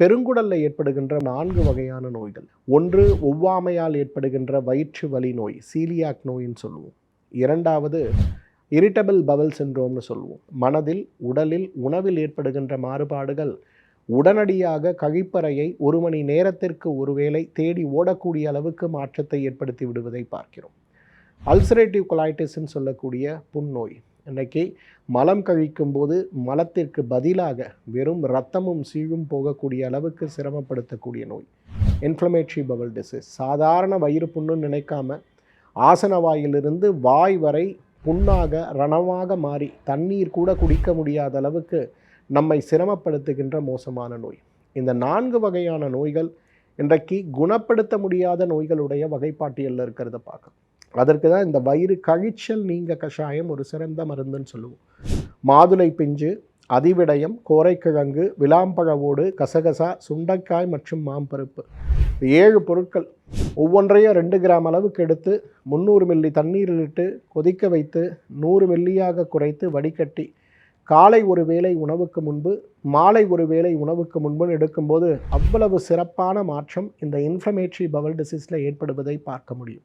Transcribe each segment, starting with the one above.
பெருங்குடலில் ஏற்படுகின்ற நான்கு வகையான நோய்கள். ஒன்று ஒவ்வாமையால் ஏற்படுகின்ற வயிற்று வலி நோய் சீலியாக் நோயின்னு சொல்லுவோம். இரண்டாவது இரிட்டபிள் பவல் சின்ரோம்னு சொல்லுவோம். மனதில் உடலில் உணவில் ஏற்படுகின்ற மாறுபாடுகள் உடனடியாக கழிப்பறையை ஒரு மணி நேரத்திற்கு ஒருவேளை தேடி ஓடக்கூடிய அளவுக்கு மாற்றத்தை ஏற்படுத்தி விடுவதை பார்க்கிறோம். அல்சரேட்டிவ் கொலாய்டிஸ்ன்னு சொல்லக்கூடிய புண்ணோய் இன்றைக்கி மலம் கழிக்கும் போது மலத்திற்கு பதிலாக வெறும் ரத்தமும் சீழும் போகக்கூடிய அளவுக்கு சிரமப்படுத்தக்கூடிய நோய். இன்ஃப்ளமேட்ரி பவல் டிசீஸ் சாதாரண வயிறு புண்ணுன்னு நினைக்காம ஆசன வாயிலிருந்து வாய் வரை புண்ணாக ரணமாக மாறி தண்ணீர் கூட குடிக்க முடியாத அளவுக்கு நம்மை சிரமப்படுத்துகின்ற மோசமான நோய். இந்த நான்கு வகையான நோய்கள் இன்றைக்கு குணப்படுத்த முடியாத நோய்களுடைய வகைப்பாட்டியலில் இருக்கிறத பார்க்கணும் அதற்கு தான் இந்த வயிறு கழிச்சல் நீங்க கஷாயம் ஒரு சிறந்த மருந்துன்னு சொல்லுவோம். மாதுளை பிஞ்சு அதிவிடயம் கோரைக்கிழங்கு விளாம்பழவோடு கசகசா சுண்டைக்காய் மற்றும் மாம்பருப்பு. ஏழு பொருட்கள் ஒவ்வொன்றையும் ரெண்டு கிராம் அளவுக்கு எடுத்து முந்நூறு மில்லி தண்ணீரில் இட்டு கொதிக்க வைத்து நூறு மில்லியாக குறைத்து வடிகட்டி காலை ஒரு வேளை உணவுக்கு முன்பு மாலை ஒரு வேளை உணவுக்கு முன்பு எடுக்கும்போது அவ்வளவு சிறப்பான மாற்றம் இந்த இன்ஃப்ளமேட்ரி பவல் டிசீஸில் ஏற்படுவதை பார்க்க முடியும்.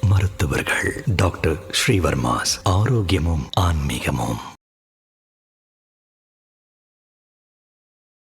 மருத்துவர்கள். டாக்டர் ஸ்ரீவர்மாஸ் ஆரோக்கியமும் ஆன்மீகமும்.